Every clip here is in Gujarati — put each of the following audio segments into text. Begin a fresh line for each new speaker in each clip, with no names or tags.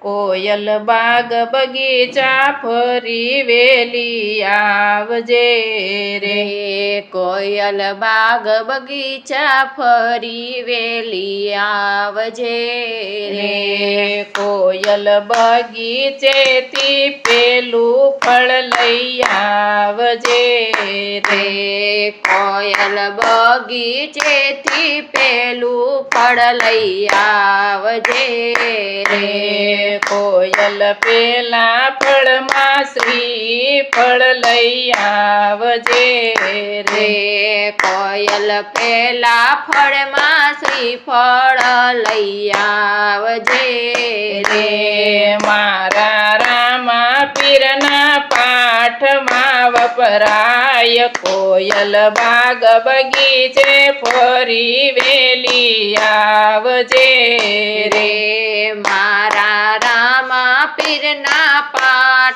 કોયલ બાગ બગીચા ફરી વેલી આવજે રે.
કોયલ બાગ બગીચા ફરી વેલી આવજે રે.
કોયલ બગીચેથી પેલું ફળ લઈ આવજે રે.
કોયલ બગીચેથી પેલું ફળ લઈ આવજે રે.
કોયલ પેલા ફળમાં શ્રી ફળ લઈ આવજે રે.
કોયલ પેલા ફળમાં શ્રીફળ લઈ આવજે
રે. મારા રામા પીરના પાઠમાં વપરાય કોયલ બાગ બગીચે ફરી વેલી આવજે રે.
રે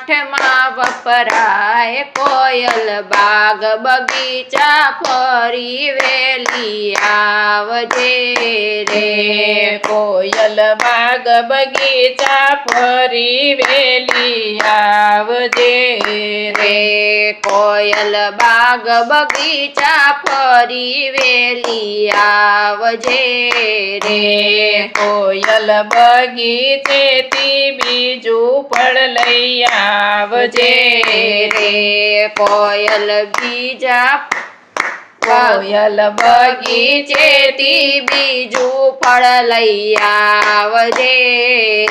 પાઠમાં વપરાય કોયલ બાગ બગીચા ફરી વેલી આવજે રે.
કોયલ બાગ બગીચા ફરી વેલી આવજે રે.
કોયલ બાગ બગીચા ફરી વેલી આવજે રે.
કોયલ બગીચેથી બીજું પણ લઈ આવજે
રે કોયલ બીજા,
કોયલ
બગીચેથી બીજું ફળ લઈ આવજે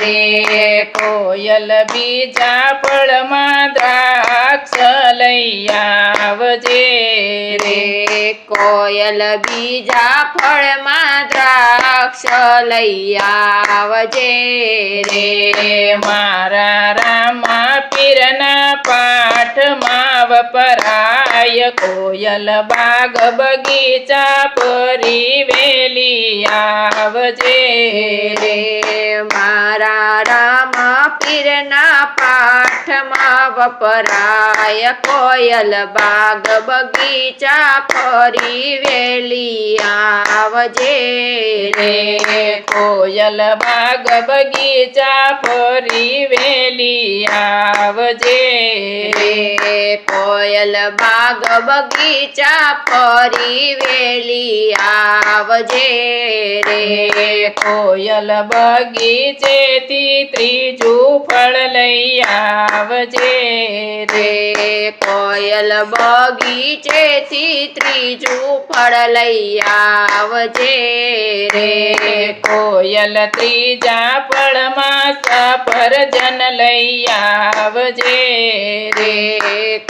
રે
કોયલ બીજા ફળમાં દ્રાક્ષ લઈ આવજે
કોયલ બીજા ફળમાં દ્રાક્ષ લઈ આવજે રે
રે મારા રામા પીરના પાઠમાં વપરાય કોયલ બાગ બગીચા પરી વેલી આવજે રે
રે મારા રામા પીરના પાઠમાં વપરાય કોયલ બાગ બગીચા ફરી વેલી આવજે રે
કોયલ બાગ બગીચા ફરી વેલી આવજે રે
કોયલ બાગ બગીચા ફરી વેલી આવજે રે
કોયલ બગીચેથી ત્રીજું ફળ લઈ આવજે રે.
કોયલ બગીચેથી ત્રીજું ફળ લઈ આવજે રે.
કોયલ ત્રીજા ફળમાં સફરજન લઈ આવજે રે.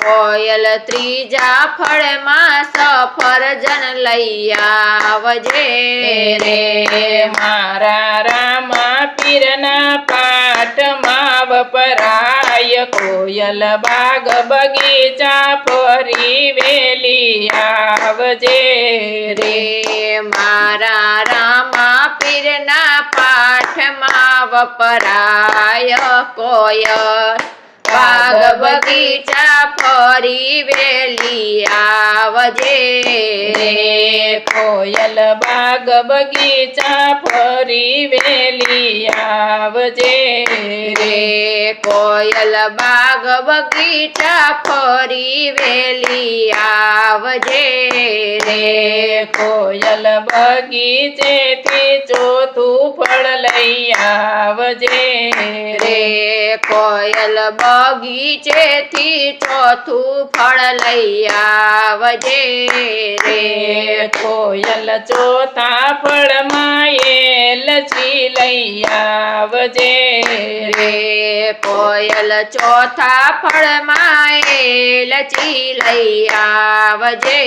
કોયલ ત્રીજા ફળમાં સફરજન લઈ આવજે
રે. મારા રામા પીરના પાઠમાં વપરાય કોયલ બાગ બગીચા ફરી વેલી આવજે રે
રે મારા રામા પીરના પાઠમાં વપરાય કોયલ બાગ બગીચા ફરી વેલી આવજે
રે કોયલ બાગ બગીચા ફરી વેલી આવજે રે.
કોયલ બાગ બગીચા ફરી વેલી આવજે રે.
કોયલ બગીચેથી ચોથું ફળ લઈ આવજે રે.
કોયલ બગીચેથી ચોથું ફળ લઈ આવજે રે.
કોયલ ચોથા ફળમાં એલચી લઈ આવજે રે.
કોયલ ચોથા ફળમાં લચી લઈ આવજે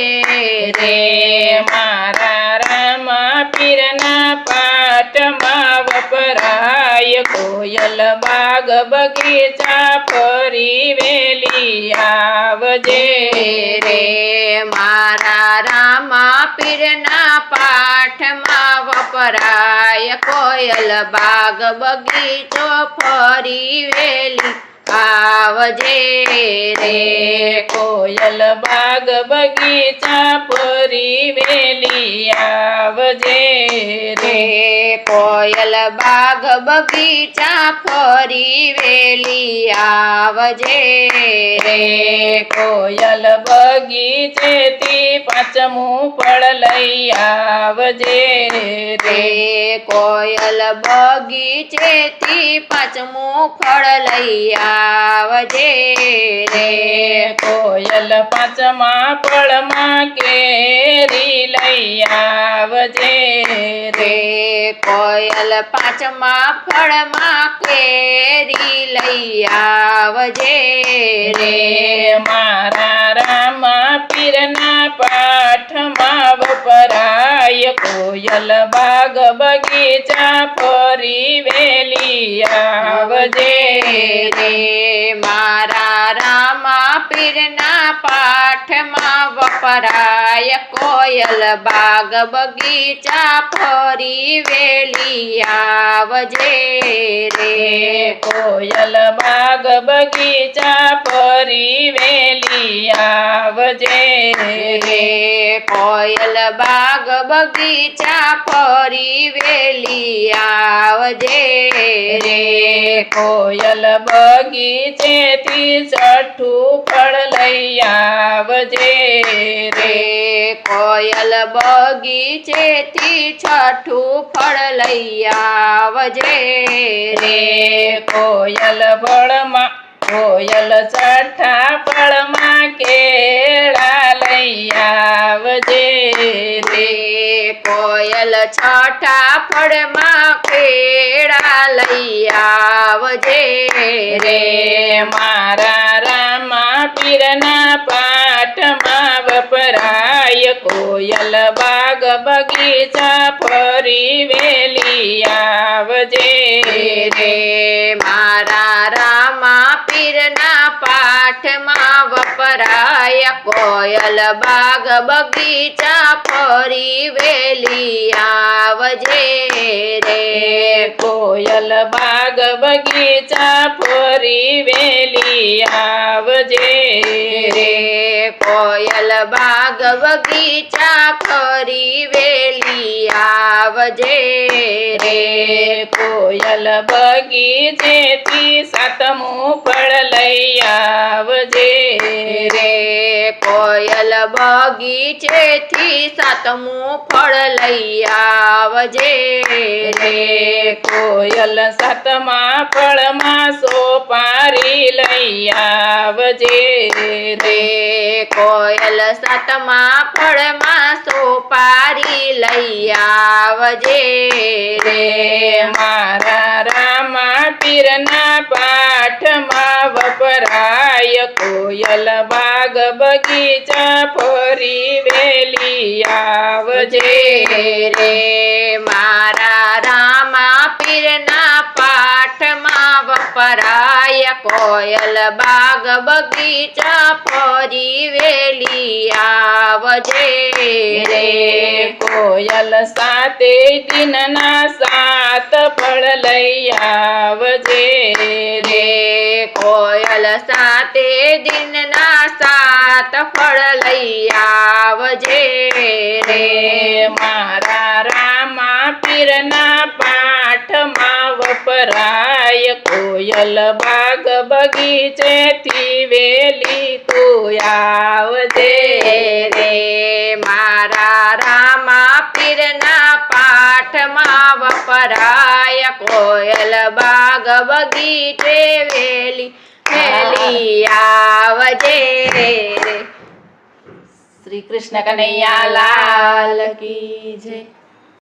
રે. મારા રામા પીરના પાટમાં વપરાય. કોયલ બાગ બગીચા ફરી વેલી આવજે
રે. મારા રામા પીરના પાઠમાં વપરાય. વપરાય કોયલ બાગ બગીચો ફરી વેલી. આવજે રે
કોયલ બાગ બગીચા ફરી વેલી. આવજે રે.
કોયલ બાગ બગીચા ફરી વેલી આવજે
રે. કોયલ બગીચેથી પાંચમું ફળ લઈ આવજે રે
કોયલ બગીચેથી પાંચમું ફળ લઈ આવજે રે.
કોયલ પાંચમા ફળમાં કેરી લઈ આવજે રે.
કોયલ પાંચમા ફળમાં કેરી લઈ આવજે
રે. મારા રામા પીરના પાઠમાં વપરાય. કોયલ બાગ બગીચા ફરી વેલી આવજે
રે. મારા રામા પીરના પાઠમાં વપરાય કોયલ બાગ બગીચા ફરી વેલી આવજે રે
કોયલ બાગ બગીચા ફરી વેલી આવજે
રે કોયલ બાગ બગીચા ફરી વેલી આવજે
રે કોયલ બગીચેથી છઠ્ઠું ફળ લઈ આવજે રે
રે કોયલ બગીચેથી છઠ્ઠું ફળ લઈ આવજે
રે કોયલ ફળમાં કોયલ છઠ્ઠા ફળમાં કેળા લઈ આવજે રે.
કોયલ છઠ્ઠા ફળમાં કેળા લઈ આવજે
રે મારા રામા પીરના કોયલ બાગ બગીચા ફરી વેલી આવજે.
રે મારા રામા પીરના પાઠમાં વપરાય. કોયલ બાગ બગીચા ફરી વેલી આવજે. રે
કોયલ બાગ બગીચા ફરી વેલી આવજે.
રે કોયલ બાગ બગીચા ખરી વેલી આવજે રે.
કોયલ બગીચેથી સાતમું ફળ લઈ આવજે
રે. કોયલ બગીચેથી સાતમું ફળ લઈ આવજે રે.
કોયલ સાતમા ફળમાં સોપારી લઈ આવજે રે
કોયલ સાતમા ફળમાં સોપારી લઈ આવજે
રે મારા રામા પીરના પાઠમાં વપરાય કોયલ બાગ બગીચા ફરી વેલી આવજે
રે મારા કોયલ બાગ બગીચા ફરી વેલી આવજે
રે. કોયલ સાતે દિનના સાત ફળ લઈ આવજે રે.
કોયલ સાતે દિનના સાત ફળ લઈ આવજે રે.
મારા રામા પીરના વપરાય કોયલ બાગ બગીચેથી વેલી તું આવજે
રે મારા રામા પીરના પાઠમાં વપરાય કોયલ બાગ બગીચે વેલી વેલી આવજે રે
શ્રી કૃષ્ણ કનૈયા લાલ કી જય